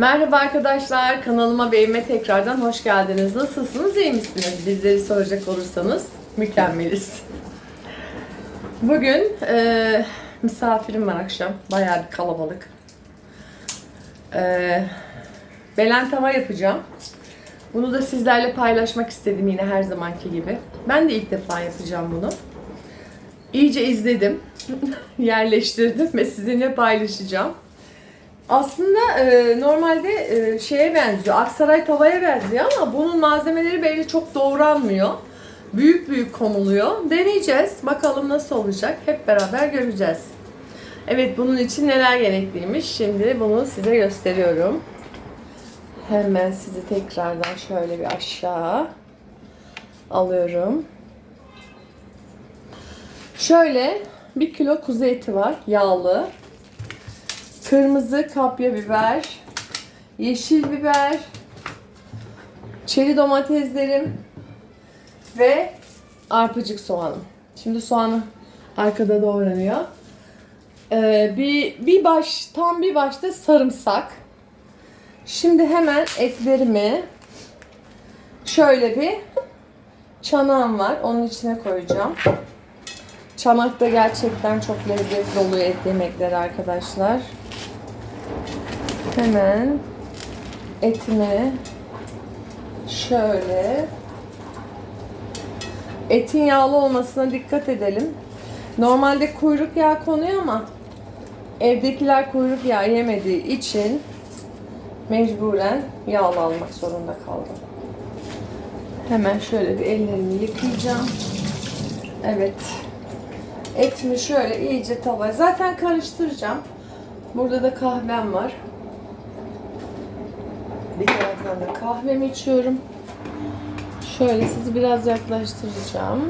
Merhaba arkadaşlar, kanalıma ve tekrardan hoş geldiniz. Nasılsınız, iyi misiniz? Bizleri soracak olursanız mükemmeliz. Bugün e, misafirim var akşam, bayağı bir kalabalık. E, belen tava yapacağım. Bunu da sizlerle paylaşmak istedim yine her zamanki gibi. Ben de ilk defa yapacağım bunu. İyice izledim, yerleştirdim ve sizinle paylaşacağım. Aslında e, normalde e, şeye benziyor, Aksaray tavaya benziyor ama bunun malzemeleri böyle çok doğranmıyor. Büyük büyük konuluyor. Deneyeceğiz. Bakalım nasıl olacak. Hep beraber göreceğiz. Evet bunun için neler gerekliymiş. Şimdi bunu size gösteriyorum. Hemen sizi tekrardan şöyle bir aşağı alıyorum. Şöyle bir kilo kuzu eti var. Yağlı. Kırmızı kapya biber, yeşil biber, çeri domateslerim ve arpacık soğanım. Şimdi soğanı arkada doğranıyor. Ee, bir, bir baş, tam bir başta sarımsak. Şimdi hemen etlerimi şöyle bir çanağım var. Onun içine koyacağım. Çanak da gerçekten çok lezzetli oluyor et yemekleri arkadaşlar. Hemen etimi şöyle etin yağlı olmasına dikkat edelim. Normalde kuyruk yağı konuyor ama evdekiler kuyruk yağı yemediği için mecburen yağlı almak zorunda kaldım. Hemen şöyle bir ellerimi yıkayacağım. Evet. Etimi şöyle iyice tavaya. Zaten karıştıracağım. Burada da kahvem var. Bir taraftan da kahvemi içiyorum. Şöyle sizi biraz yaklaştıracağım.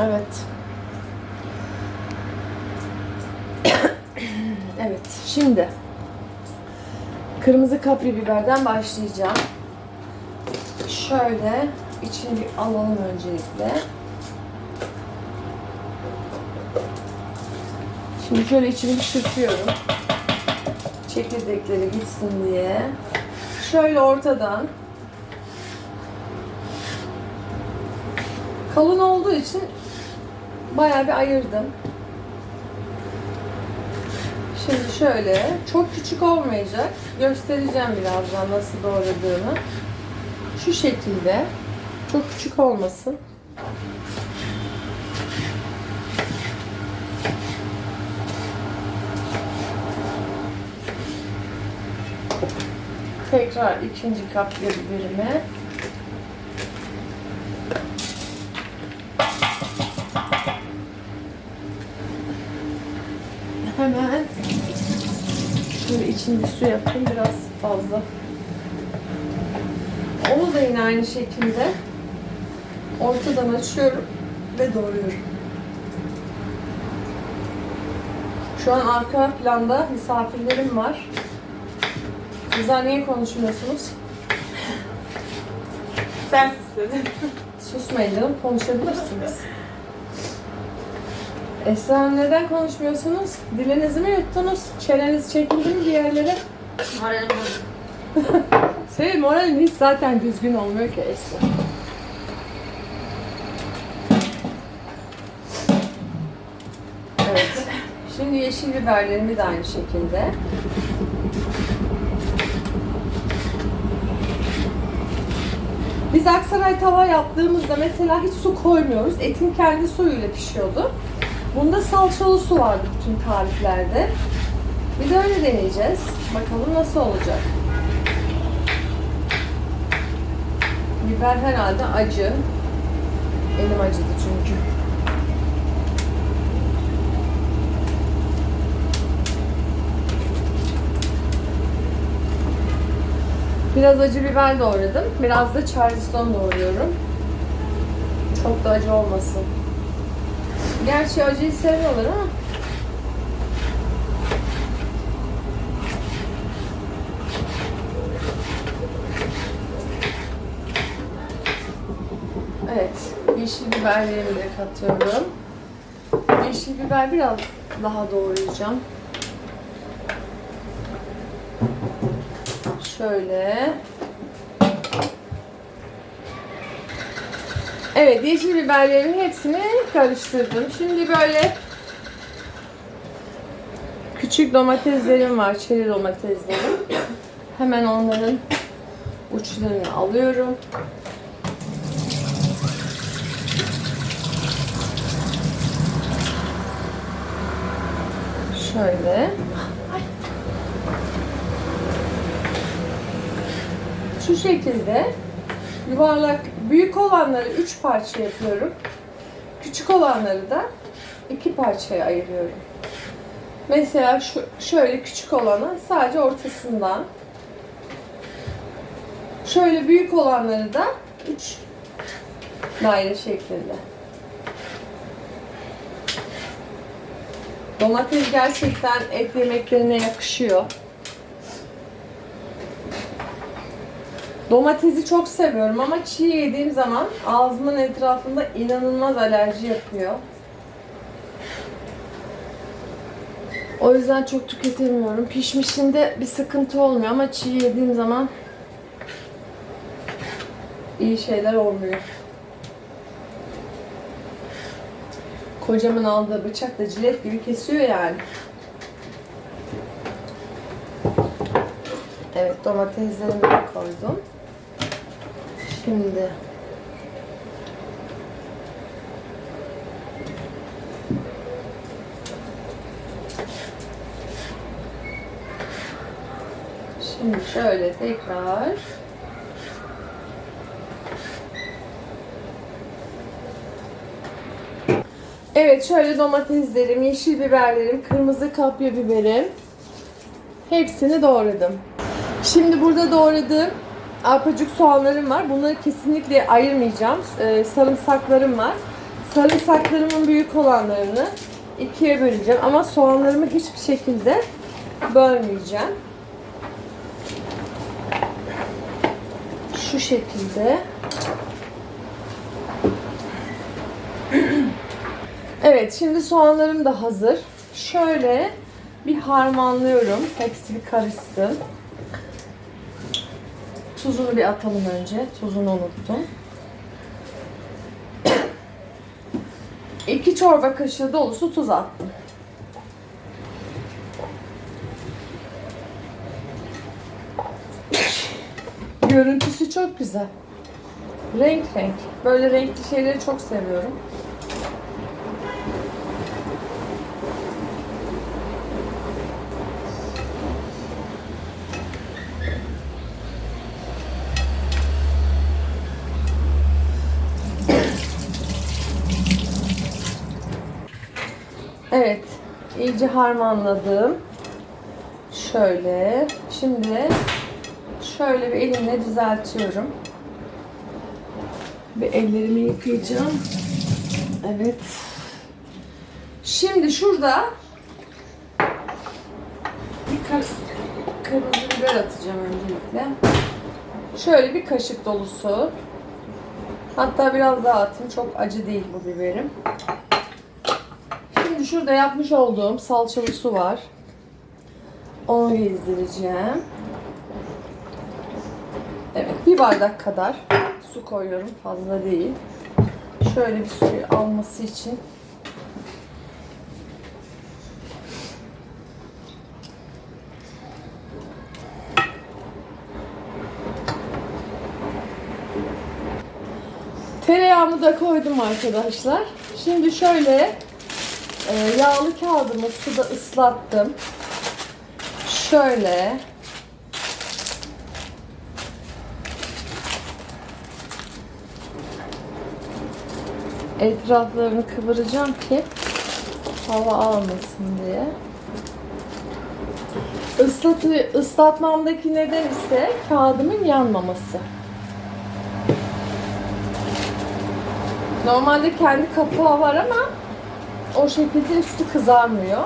Evet. evet, şimdi kırmızı kapri biberden başlayacağım. Şöyle içini bir alalım öncelikle. Şimdi şöyle içini bir çırpıyorum çekirdekleri gitsin diye. Şöyle ortadan kalın olduğu için bayağı bir ayırdım. Şimdi şöyle çok küçük olmayacak. Göstereceğim birazdan nasıl doğradığını. Şu şekilde. Çok küçük olmasın. Tekrar ikinci kapya biberimi. Hemen şöyle içinde su yapayım biraz fazla. Onu da yine aynı şekilde ortadan açıyorum ve doğruyorum. Şu an arka planda misafirlerim var. Kızlar niye konuşmuyorsunuz? Sen. Susmayın canım, konuşabilirsiniz. Esra Hanım neden konuşmuyorsunuz? Dilinizi mi yuttunuz? Çeneniz çekildi mi bir yerlere? Moralim Senin moralin hiç zaten düzgün olmuyor ki Esra. Evet. Şimdi yeşil biberlerimi de aynı şekilde. Biz Aksaray tava yaptığımızda mesela hiç su koymuyoruz. Etin kendi suyuyla pişiyordu. Bunda salçalı su vardı bütün tariflerde. Bir de öyle deneyeceğiz. Bakalım nasıl olacak. Biber herhalde acı. Elim acıdı çünkü. Biraz acı biber doğradım. Biraz da charleston doğruyorum. Çok da acı olmasın. Gerçi acıyı seviyorlar ama Evet, yeşil biberlerimi de katıyorum. Yeşil biber biraz daha doğrayacağım. Şöyle. Evet yeşil biberlerin hepsini karıştırdım. Şimdi böyle küçük domateslerim var. Çeri domateslerim. Hemen onların uçlarını alıyorum. Şöyle. Şu şekilde yuvarlak büyük olanları 3 parça yapıyorum. Küçük olanları da 2 parçaya ayırıyorum. Mesela şu şöyle küçük olanı sadece ortasından şöyle büyük olanları da 3 daire şeklinde. Domates gerçekten et yemeklerine yakışıyor. Domatesi çok seviyorum ama çiğ yediğim zaman ağzımın etrafında inanılmaz alerji yapıyor. O yüzden çok tüketemiyorum. Pişmişinde bir sıkıntı olmuyor ama çiğ yediğim zaman iyi şeyler olmuyor. Kocamın aldığı bıçak da cilet gibi kesiyor yani. Evet domateslerimi de koydum. Şimdi. Şimdi şöyle tekrar. Evet şöyle domateslerim, yeşil biberlerim, kırmızı kapya biberim. Hepsini doğradım. Şimdi burada doğradığım arpacık soğanlarım var. Bunları kesinlikle ayırmayacağım. Ee, sarımsaklarım var. Sarımsaklarımın büyük olanlarını ikiye böleceğim ama soğanlarımı hiçbir şekilde bölmeyeceğim. Şu şekilde. Evet, şimdi soğanlarım da hazır. Şöyle bir harmanlıyorum. Hepsi bir karışsın. Tuzunu bir atalım önce. Tuzunu unuttum. İki çorba kaşığı dolusu tuz attım. Görüntüsü çok güzel. Renk renk. Böyle renkli şeyleri çok seviyorum. Evet, iyice harmanladım. Şöyle. Şimdi şöyle bir elimle düzeltiyorum. Bir ellerimi yıkayacağım. Evet. Şimdi şurada bir kar- kırmızı biber atacağım öncelikle. Şöyle bir kaşık dolusu. Hatta biraz daha atayım. Çok acı değil bu biberim. Şurada yapmış olduğum salçalı su var. Onu gezdireceğim. Evet, bir bardak kadar su koyuyorum. Fazla değil. Şöyle bir suyu alması için. Tereyağımı da koydum arkadaşlar. Şimdi şöyle e, yağlı kağıdımı suda ıslattım. Şöyle etraflarını kıvıracağım ki hava almasın diye. Islatı, ıslatmamdaki neden ise kağıdımın yanmaması. Normalde kendi kapağı var ama o şekilde üstü kızarmıyor.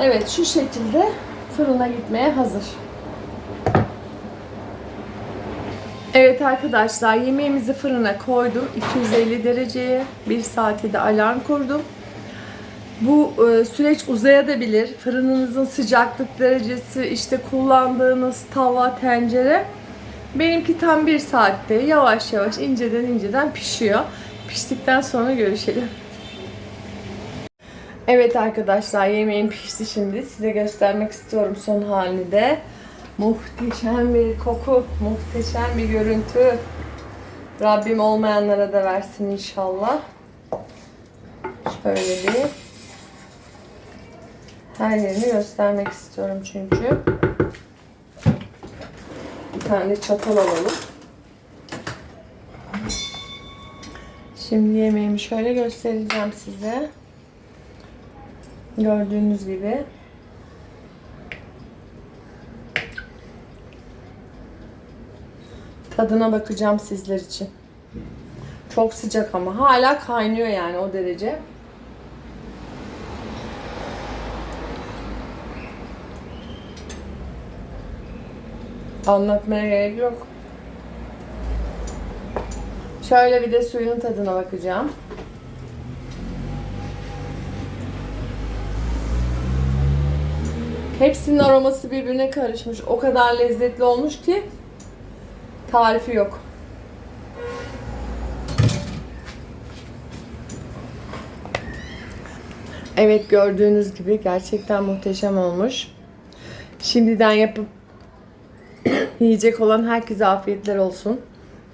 Evet şu şekilde fırına gitmeye hazır. Evet arkadaşlar yemeğimizi fırına koydum. 250 dereceye. 1 saate de alarm kurdum. Bu e, süreç uzayabilir. Fırınınızın sıcaklık derecesi, işte kullandığınız tava, tencere. Benimki tam bir saatte yavaş yavaş inceden inceden pişiyor. Piştikten sonra görüşelim. Evet arkadaşlar yemeğim pişti şimdi. Size göstermek istiyorum son halini de. Muhteşem bir koku, muhteşem bir görüntü. Rabbim olmayanlara da versin inşallah. Şöyle bir her yerini göstermek istiyorum çünkü. Bir tane çatal alalım. Şimdi yemeğimi şöyle göstereceğim size. Gördüğünüz gibi. Tadına bakacağım sizler için. Çok sıcak ama hala kaynıyor yani o derece. Anlatmaya gerek yok. Şöyle bir de suyun tadına bakacağım. Hepsinin aroması birbirine karışmış. O kadar lezzetli olmuş ki tarifi yok. Evet gördüğünüz gibi gerçekten muhteşem olmuş. Şimdiden yapıp yiyecek olan herkese afiyetler olsun.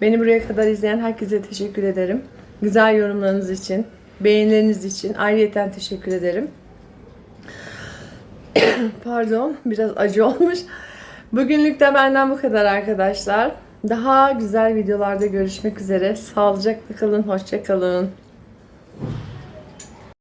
Beni buraya kadar izleyen herkese teşekkür ederim. Güzel yorumlarınız için, beğenileriniz için ayrıyeten teşekkür ederim. Pardon, biraz acı olmuş. Bugünlük de benden bu kadar arkadaşlar. Daha güzel videolarda görüşmek üzere. Sağlıcakla kalın, hoşça kalın.